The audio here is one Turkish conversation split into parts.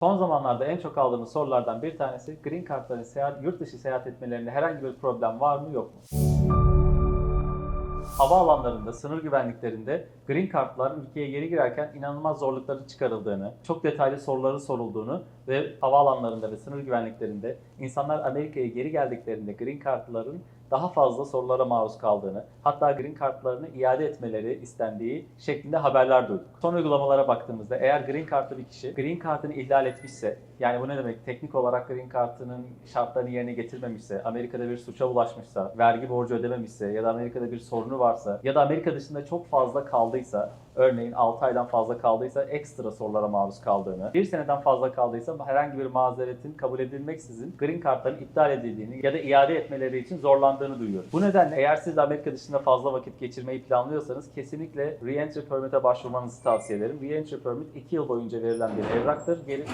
Son zamanlarda en çok aldığımız sorulardan bir tanesi Green Card'ların seyahat, yurt dışı seyahat etmelerinde herhangi bir problem var mı yok mu? Havaalanlarında, sınır güvenliklerinde Green Card'lar ülkeye geri girerken inanılmaz zorlukların çıkarıldığını, çok detaylı soruların sorulduğunu ve havaalanlarında ve sınır güvenliklerinde insanlar Amerika'ya geri geldiklerinde Green Card'ların daha fazla sorulara maruz kaldığını, hatta Green Card'larını iade etmeleri istendiği şeklinde haberler duyduk. Son uygulamalara baktığımızda eğer Green Card'lı bir kişi Green Card'ını ihlal etmişse, yani bu ne demek? Teknik olarak Green Card'ının şartlarını yerine getirmemişse, Amerika'da bir suça bulaşmışsa, vergi borcu ödememişse ya da Amerika'da bir sorunu varsa ya da Amerika dışında çok fazla kaldıysa, örneğin 6 aydan fazla kaldıysa ekstra sorulara maruz kaldığını, bir seneden fazla kaldıysa herhangi bir mazeretin kabul edilmeksizin Green Card'ların iptal edildiğini ya da iade etmeleri için zorlandığını duyuyoruz. Bu nedenle eğer siz de Amerika dışında fazla vakit geçirmeyi planlıyorsanız kesinlikle Re-Entry Permit'e başvurmanızı tavsiye ederim. Re-Entry Permit 2 yıl boyunca verilen bir evraktır. Geri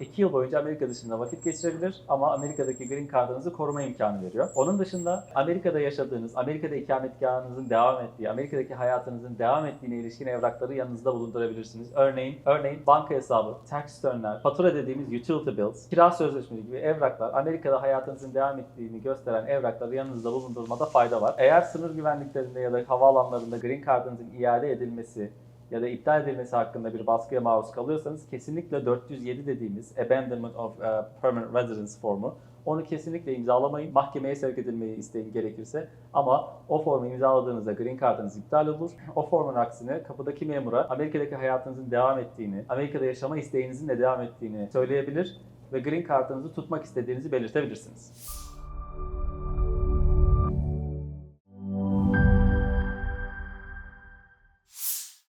2 yıl boyunca Amerika dışında vakit geçirebilir ama Amerika'daki Green Card'ınızı koruma imkanı veriyor. Onun dışında Amerika'da yaşadığınız, Amerika'da ikametgahınızın devam ettiği, Amerika'daki hayatınızın devam ettiğine ilişkin evrakları yanınızda bulundurabilirsiniz. Örneğin, örneğin banka hesabı, tax return'ler, fatura dediğimiz utility bills, kira sözleşmesi gibi evraklar, Amerika'da hayatınızın devam ettiğini gösteren evrakları yanınızda bulundurmada fayda var. Eğer sınır güvenliklerinde ya da havaalanlarında Green Card'ınızın iade edilmesi ya da iptal edilmesi hakkında bir baskıya maruz kalıyorsanız kesinlikle 407 dediğimiz Abandonment of uh, Permanent Residence formu onu kesinlikle imzalamayın. Mahkemeye sevk edilmeyi isteyin gerekirse. Ama o formu imzaladığınızda Green Card'ınız iptal olur. O formun aksine kapıdaki memura Amerika'daki hayatınızın devam ettiğini, Amerika'da yaşama isteğinizin de devam ettiğini söyleyebilir ve Green Card'ınızı tutmak istediğinizi belirtebilirsiniz.